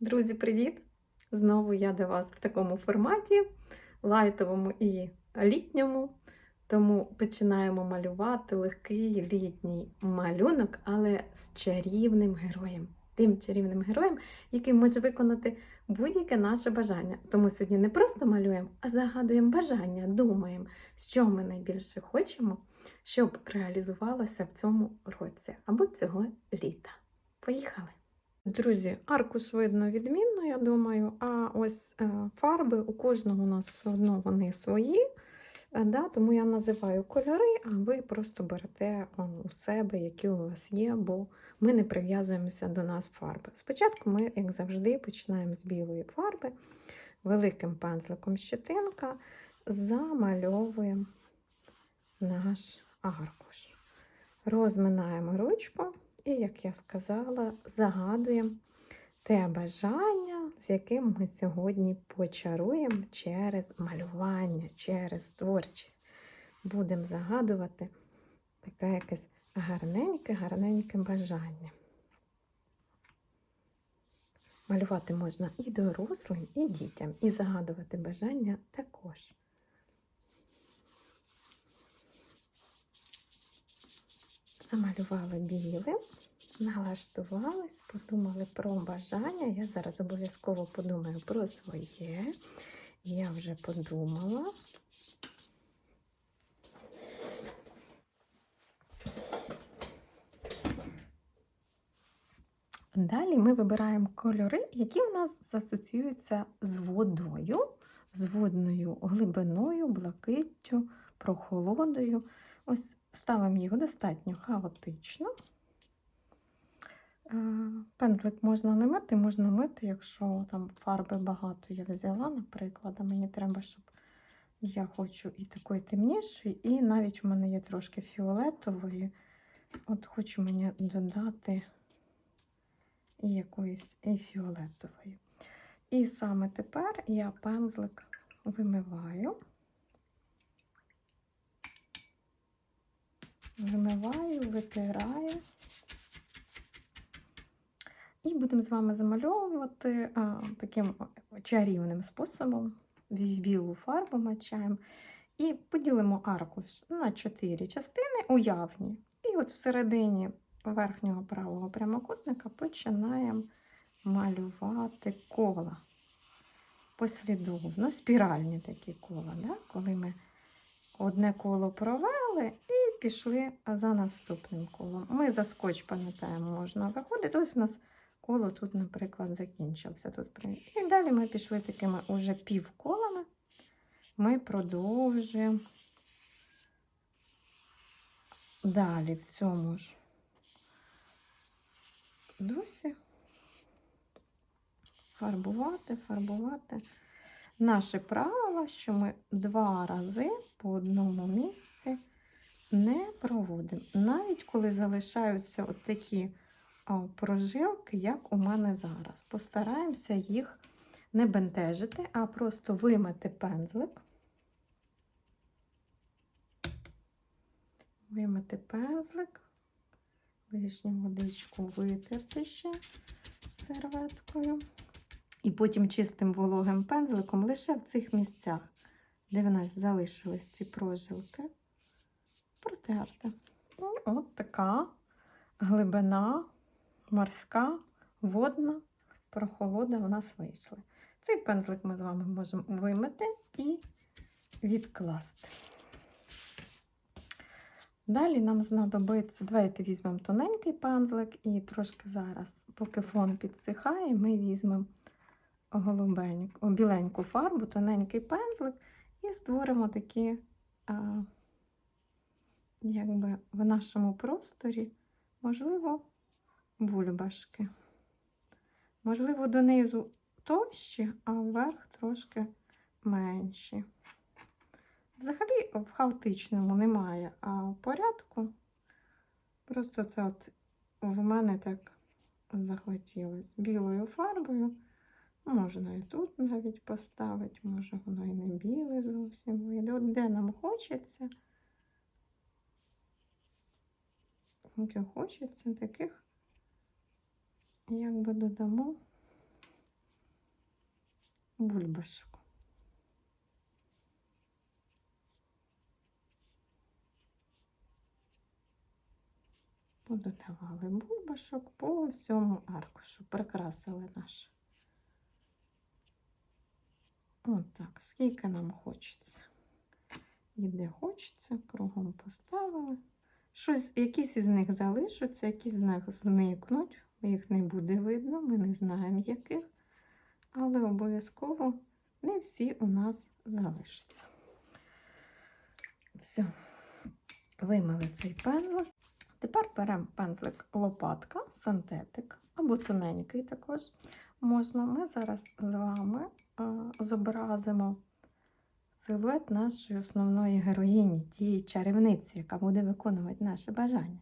Друзі, привіт! Знову я до вас в такому форматі, лайтовому і літньому. Тому починаємо малювати легкий літній малюнок, але з чарівним героєм. Тим чарівним героєм, який може виконати будь-яке наше бажання. Тому сьогодні не просто малюємо, а загадуємо бажання, думаємо, що ми найбільше хочемо, щоб реалізувалося в цьому році або цього літа. Поїхали! Друзі, аркуш видно відмінно, я думаю. А ось е, фарби у кожного у нас все одно вони свої. е, Да, тому я називаю кольори, а ви просто берете у себе, які у вас є, бо ми не прив'язуємося до нас фарби. Спочатку ми, як завжди, починаємо з білої фарби, великим пензликом щетинка, замальовуємо наш аркуш. Розминаємо ручку. І, як я сказала, загадуємо те бажання, з яким ми сьогодні почаруємо через малювання, через творчість. Будемо загадувати таке якесь гарненьке, гарненьке бажання. Малювати можна і дорослим, і дітям, і загадувати бажання також. Замалювали білим, налаштувались, подумали про бажання. Я зараз обов'язково подумаю про своє. Я вже подумала. Далі ми вибираємо кольори, які в нас асоціюються з водою, з водною глибиною, блакиттю, прохолодою. Ось ставимо їх достатньо хаотично. Е, Пензлик можна не мити, можна мити, якщо там фарби багато я взяла, наприклад, а мені треба, щоб я хочу і такої темнішої, і навіть в мене є трошки фіолетової. От хочу мені додати і якоїсь і фіолетової. І саме тепер я пензлик вимиваю. Вимиваю, витираю. І будемо з вами замальовувати а, таким чарівним способом. Білу фарбу мачаємо. І поділимо аркуш на 4 частини уявні. І от всередині верхнього правого прямокутника починаємо малювати кола. Послідовно, спіральні такі кола. Да? Коли ми одне коло провели і пішли за наступним колом. Ми за скотч, пам'ятаємо, можна виходити. Ось у нас коло тут, наприклад, закінчився. Тут. І далі ми пішли такими уже півколами. Ми продовжуємо далі в цьому ж досі фарбувати, фарбувати. Наше правило, що ми два рази по одному місці не проводимо. Навіть коли залишаються от такі прожилки, як у мене зараз. Постараємося їх не бентежити, а просто вимити пензлик. Вимити пензлик, лишню водичку витерти ще серветкою. І потім чистим вологим пензликом лише в цих місцях, де в нас залишились ці прожилки, протерти. Ну, от така глибина морська, водна, прохолода у нас вийшла. Цей пензлик ми з вами можемо вимити і відкласти. Далі нам знадобиться, давайте візьмемо тоненький пензлик і трошки зараз, поки фон підсихає, ми візьмемо голубеньку, біленьку фарбу, тоненький пензлик і створимо такі, а, якби в нашому просторі, можливо, бульбашки. Можливо, донизу товщі, а вверх трошки менші. Взагалі в хаотичному немає а, порядку. Просто це от в мене так захотілось білою фарбою. Можна і тут навіть поставити, може воно і не біле зовсім вийде. От де нам хочеться. Хочеться таких, якби додамо бульбашок. Пододавали бульбашок по всьому аркушу, прикрасили наш. От так, скільки нам хочеться. І де хочеться, кругом поставили. Щось, якісь із них залишаться, якісь з них зникнуть. Їх не буде видно, ми не знаємо яких. Але обов'язково не всі у нас залишаться. Все, вимили цей пензлик. Тепер беремо пензлик лопатка, синтетик або тоненький також можна. Ми зараз з вами а, зобразимо силует нашої основної героїні, тієї чарівниці, яка буде виконувати наше бажання.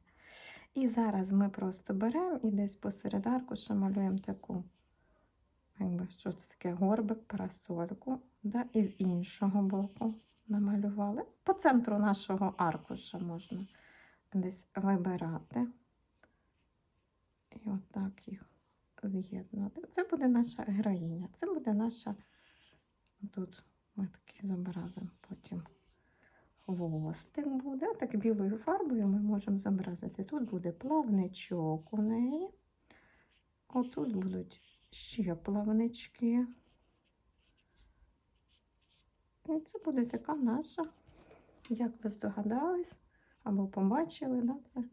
І зараз ми просто беремо і десь посеред аркуша малюємо таку, якби що це таке, горбик, парасольку, да, і з іншого боку намалювали. По центру нашого аркуша можна десь вибирати. І отак їх з'єднувати. Це буде наша героїня. Це буде наша. Тут ми такий зобразимо потім хвостик буде. Так білою фарбою ми можемо зобразити. Тут буде плавничок у неї. Отут будуть ще плавнички. І це буде така наша, як ви здогадались, або побачили, да, це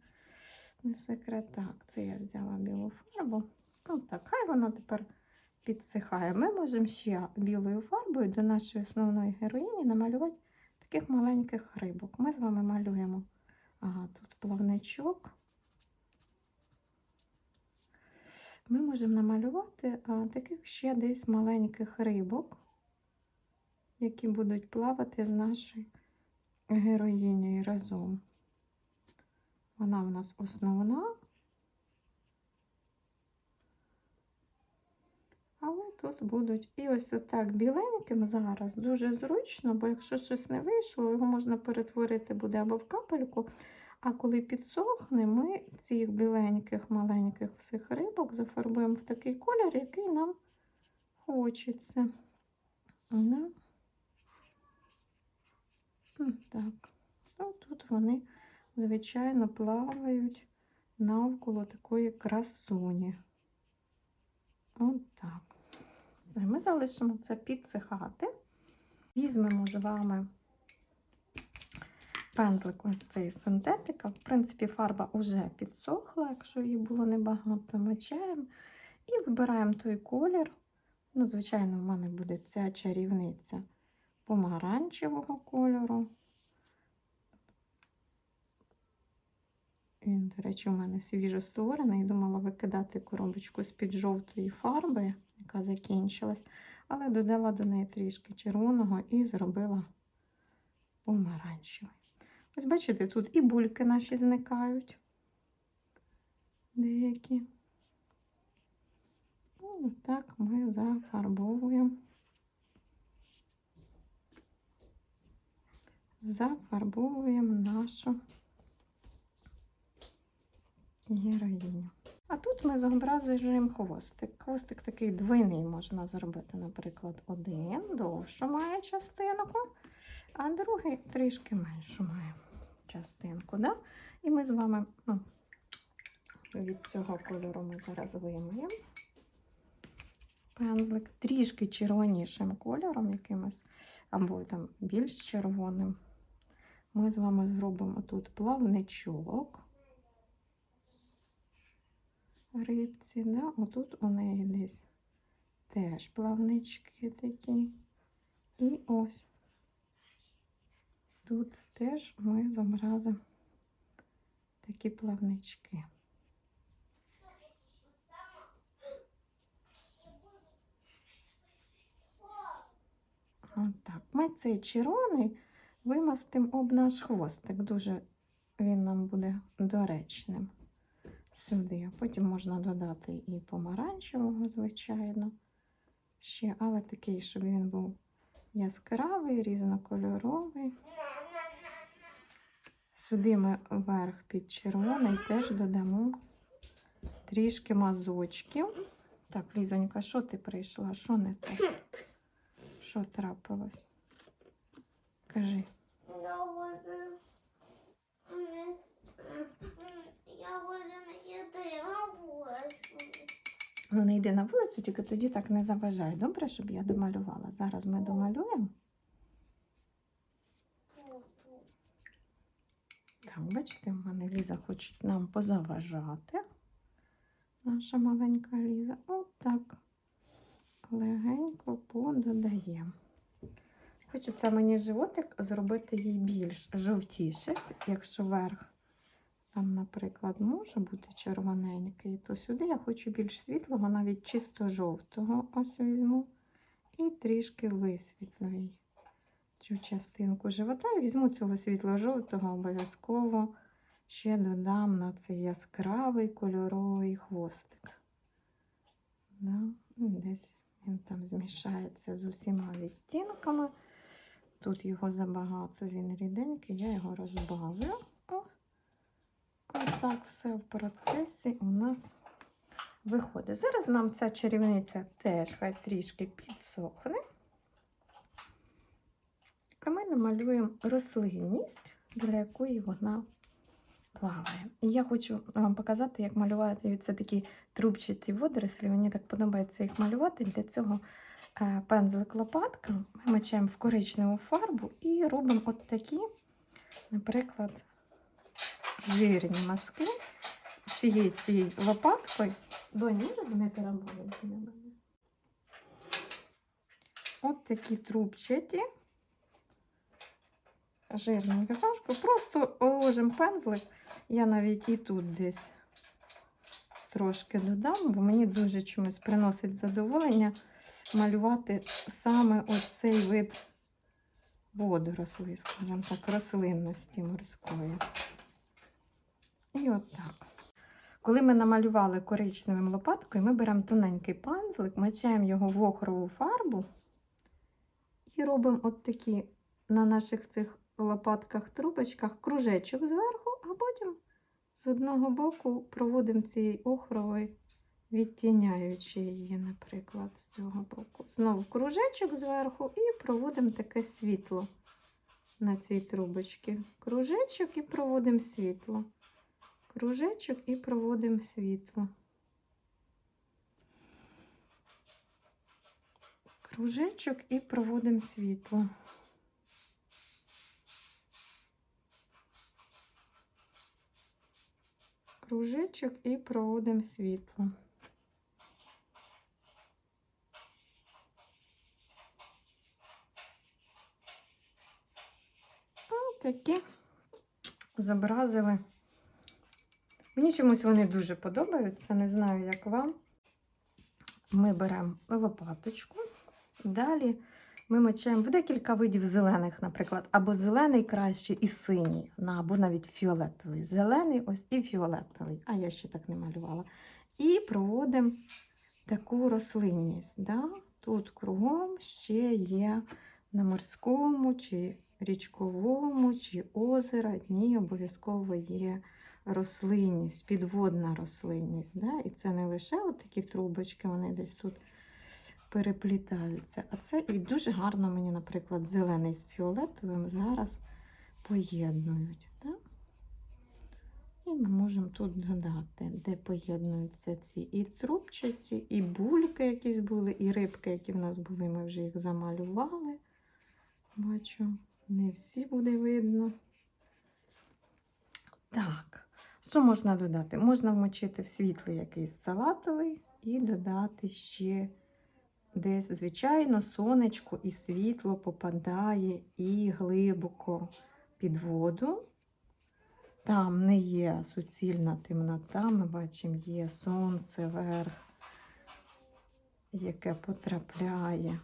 не секрет. Так, це я взяла білу фарбу. Ну так, хай вона тепер підсихає. Ми можемо ще білою фарбою до нашої основної героїні намалювати таких маленьких рибок. Ми з вами малюємо. Ага, тут плавничок. Ми можемо намалювати а, таких ще десь маленьких рибок, які будуть плавати з нашою героїнею разом. Вона в нас основна. Але тут будуть і ось отак біленьким зараз дуже зручно, бо якщо щось не вийшло, його можна перетворити буде або в капельку. А коли підсохне, ми цих біленьких маленьких всіх рибок зафарбуємо в такий колір, який нам хочеться. Да? Так. Ну, тут вони, звичайно, плавають навколо такої красуні. От так. Все, ми залишимо це підсихати. Візьмемо з вами пензлик ось цей синтетика. В принципі, фарба вже підсохла, якщо її було небагато, мочаємо. І вибираємо той колір. Ну, звичайно, в мене буде ця чарівниця помаранчевого кольору. Він, до речі, у мене свіжо створений. Думала викидати коробочку з-під жовтої фарби, яка закінчилась, але додала до неї трішки червоного і зробила помаранчевий. Ось, бачите, тут і бульки наші зникають. Деякі. Ну, так ми зафарбовуємо. Зафарбовуємо нашу героїню. А тут ми зобразуємо хвостик. Хвостик такий двойний можна зробити, наприклад, один довшу має частинку, а другий трішки меншу має частинку. Да? І ми з вами ну, від цього кольору ми зараз вимиємо пензлик трішки червонішим кольором якимось, або там більш червоним. Ми з вами зробимо тут плавничок рибці. Да? Отут у неї десь теж плавнички такі. І ось тут теж ми зобразимо такі плавнички. Отак. Ми цей червоний вимастимо об наш хвостик. Дуже він нам буде доречним сюди. Потім можна додати і помаранчевого, звичайно, ще, але такий, щоб він був яскравий, різнокольоровий. Сюди ми вверх під червоний теж додамо трішки мазочків. Так, Лізонька, що ти прийшла? Що не так? Що трапилось? Кажи. Я буду... Я буду їти на вулицю. Ну, не йди на вулицю, тільки тоді так не заважай. Добре, щоб я домалювала. Зараз ми домалюємо. Так, бачите, в мене Ліза хоче нам позаважати. Наша маленька Ліза. Отак. Легенько пододаємо. Хочеться мені животик зробити їй більш жовтіший, якщо верх там, наприклад, може бути червоненький, то сюди я хочу більш світлого, навіть чисто жовтого. Ось візьму. І трішки висвітлю цю частинку живота. І візьму цього світло-жовтого обов'язково ще додам на цей яскравий кольоровий хвостик. Да? Десь він там змішається з усіма відтінками. Тут його забагато, він ріденький, я його розбавлю. О, Отак все в процесі у нас виходить. Зараз нам ця чарівниця теж хай трішки підсохне. А ми намалюємо рослинність, для якої вона плаває. І я хочу вам показати, як малювати це такі трубчаті водорослі. Мені так подобається їх малювати. Для цього е, пензлик лопатка ми мочаємо в коричневу фарбу і робимо от такі, наприклад, жирні мазки всією цією лопаткою. Доні, може вони тарамбують для мене? От такі трубчаті. Жирну какашку. Просто ложимо пензлик. Я навіть і тут десь трошки додам, бо мені дуже чомусь приносить задоволення малювати саме оцей вид водорослей, скажімо так, рослинності морської. І от так. Коли ми намалювали коричневим лопаткою, ми беремо тоненький пензлик, мачаємо його в охрову фарбу і робимо от такі на наших цих лопатках трубочках кружечок зверху, а потім з одного боку проводимо цією охровою, відтіняючи її, наприклад, з цього боку. Знову кружечок зверху і проводимо таке світло на цій трубочці. Кружечок і проводимо світло. Кружечок і проводимо світло. Кружечок і проводимо світло. Кружечок і проводимо світло. Ось такі зобразили. Мені чомусь вони дуже подобаються, не знаю, як вам. Ми беремо лопаточку, далі ми мочаємо декілька видів зелених, наприклад, або зелений краще і синій, або навіть фіолетовий. Зелений ось і фіолетовий, а я ще так не малювала. І проводимо таку рослинність. Да? Тут кругом ще є на морському, чи річковому, чи озера дні обов'язково є рослинність, підводна рослинність. Да? І це не лише от такі трубочки, вони десь тут переплітаються. А це і дуже гарно мені, наприклад, зелений з фіолетовим зараз поєднують. Да? І ми можемо тут додати, де поєднуються ці і трубчаті, і бульки якісь були, і рибки, які в нас були, ми вже їх замалювали. Бачу, не всі буде видно. Так, що можна додати? Можна вмочити в світлий якийсь салатовий і додати ще десь, звичайно, сонечко і світло попадає і глибоко під воду. Там не є суцільна темнота, ми бачимо, є сонце верх, яке потрапляє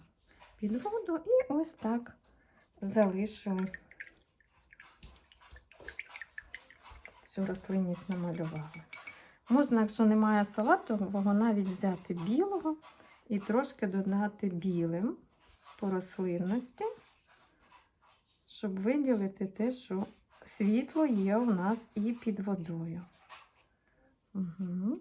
під воду. І ось так залишили цю рослинність намалювали. Можна, якщо немає салатового, навіть взяти білого і трошки додати білим по рослинності, щоб виділити те, що світло є у нас і під водою. Угу.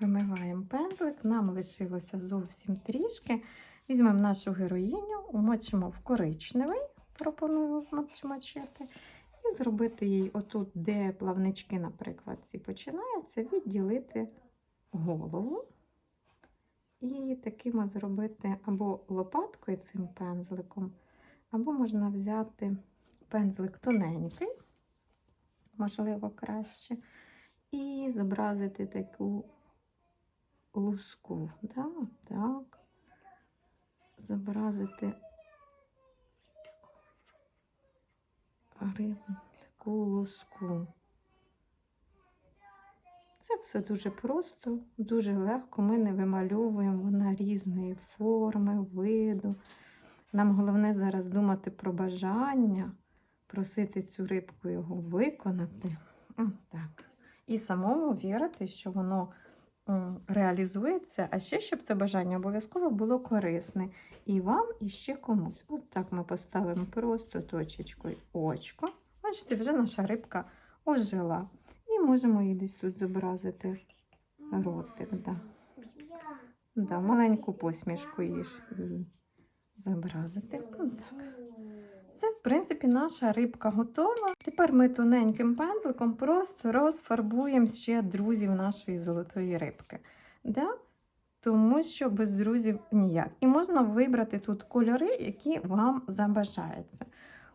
Вимиваємо пензлик, нам лишилося зовсім трішки. Візьмемо нашу героїню, умочимо в коричневий, пропоную вмочити, і зробити їй отут, де плавнички, наприклад, ці починаються, відділити голову. І такими зробити або лопаткою цим пензликом, або можна взяти пензлик тоненький, можливо, краще, і зобразити таку луску. Да? Так. Зобразити таку луску. Це все дуже просто, дуже легко. Ми не вимальовуємо вона різної форми, виду. Нам головне зараз думати про бажання, просити цю рибку його виконати. Так. І самому вірити, що воно реалізується, а ще щоб це бажання обов'язково було корисне і вам, і ще комусь. От так ми поставимо просто точечкою очко. Бачите, вже наша рибка ожила. І можемо її десь тут зобразити ротик. Да. Да, маленьку посмішку їй ж- їй зобразити. Ну, так. Все, в принципі, наша рибка готова. Тепер ми тоненьким пензликом просто розфарбуємо ще друзів нашої золотої рибки. Да? Тому що без друзів ніяк. І можна вибрати тут кольори, які вам забажаються.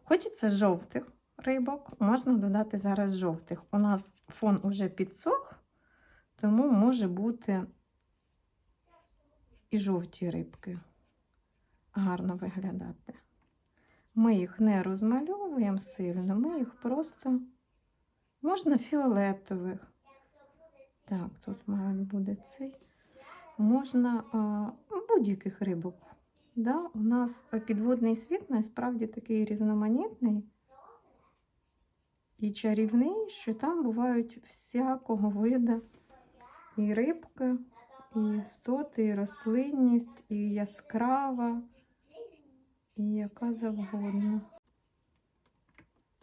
Хочеться жовтих рибок, можна додати зараз жовтих. У нас фон уже підсох, тому може бути і жовті рибки гарно виглядати. Ми їх не розмальовуємо сильно, ми їх просто можна фіолетових. Так, тут, мабуть, буде цей. Можна а, будь-яких рибок. Да? У нас підводний світ насправді такий різноманітний і чарівний, що там бувають всякого виду і рибки, і істоти, і рослинність, і яскрава, і яка завгодно.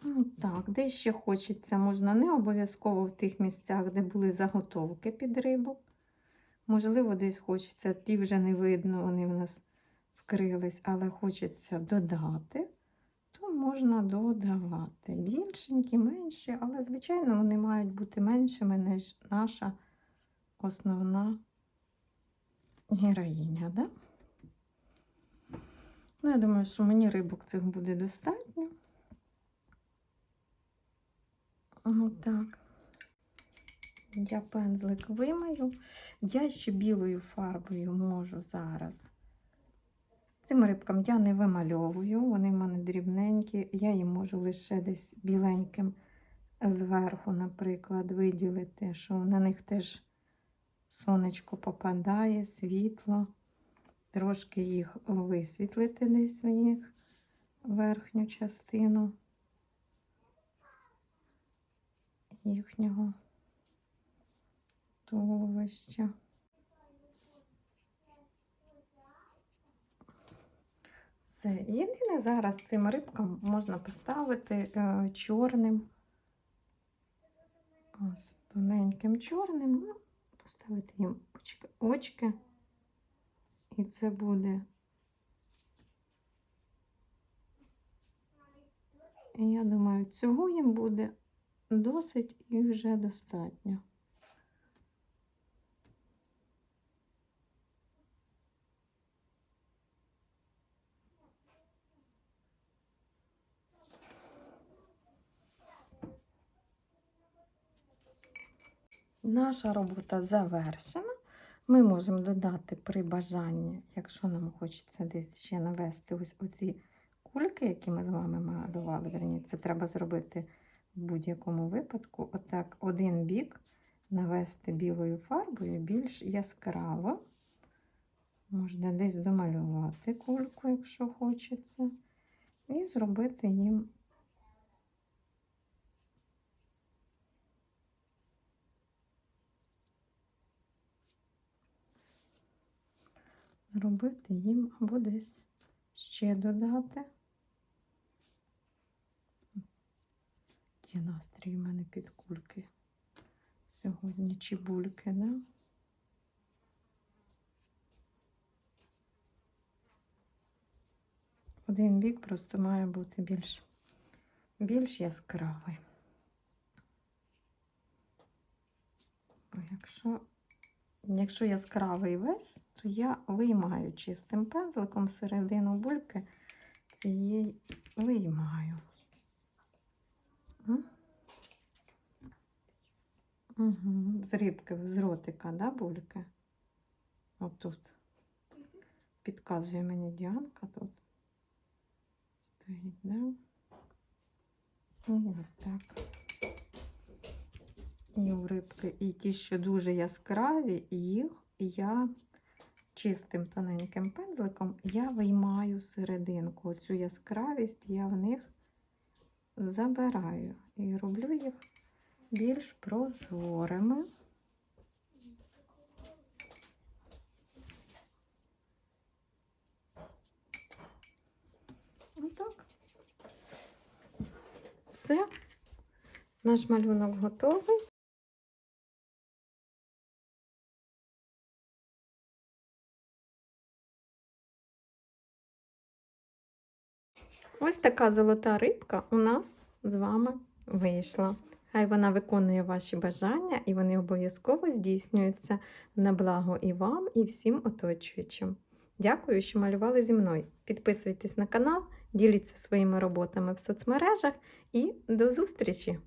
Ну, так, де ще хочеться, можна не обов'язково в тих місцях, де були заготовки під рибу. Можливо, десь хочеться, ті вже не видно, вони в нас вкрились, але хочеться додати, то можна додавати. Більшенькі, менші, але, звичайно, вони мають бути меншими, ніж наша основна героїня. Да? Ну, я думаю, що мені рибок цих буде достатньо. Отак. Я пензлик вимию. Я ще білою фарбою можу зараз. Цим рибкам я не вимальовую, вони в мене дрібненькі. Я їм можу лише десь біленьким зверху, наприклад, виділити, що на них теж сонечко попадає, світло. Трошки їх висвітлити десь в їх верхню частину їхнього туловища. Все. Єдине зараз цим рибкам можна поставити е, чорним, ось тоненьким чорним, ну, поставити їм очки, очки. І це буде. Я думаю, цього їм буде досить і вже достатньо. Наша робота завершена. Ми можемо додати при бажанні, якщо нам хочеться десь ще навести ось оці кульки, які ми з вами малювали. Верні, це треба зробити в будь-якому випадку. Отак, один бік навести білою фарбою більш яскраво. Можна десь домалювати кульку, якщо хочеться, і зробити їм робити їм або десь ще додати. Є настрій у мене під кульки сьогодні чи бульки, да? Один бік просто має бути більш, більш яскравий. Бо якщо, якщо яскравий весь, то я виймаю чистим пензликом середину бульки цієї виймаю. Угу. З рибки, з ротика, да, бульки? Отут. Підказує мені Діанка тут. Стоїть, да? І от так. І у рибки, і ті, що дуже яскраві, їх я чистим тоненьким пензликом я виймаю серединку. Оцю яскравість я в них забираю і роблю їх більш прозорими. Отак. Все. Наш малюнок готовий. Ось така золота рибка у нас з вами вийшла. Хай вона виконує ваші бажання, і вони обов'язково здійснюються на благо і вам, і всім оточуючим. Дякую, що малювали зі мною. Підписуйтесь на канал, діліться своїми роботами в соцмережах і до зустрічі!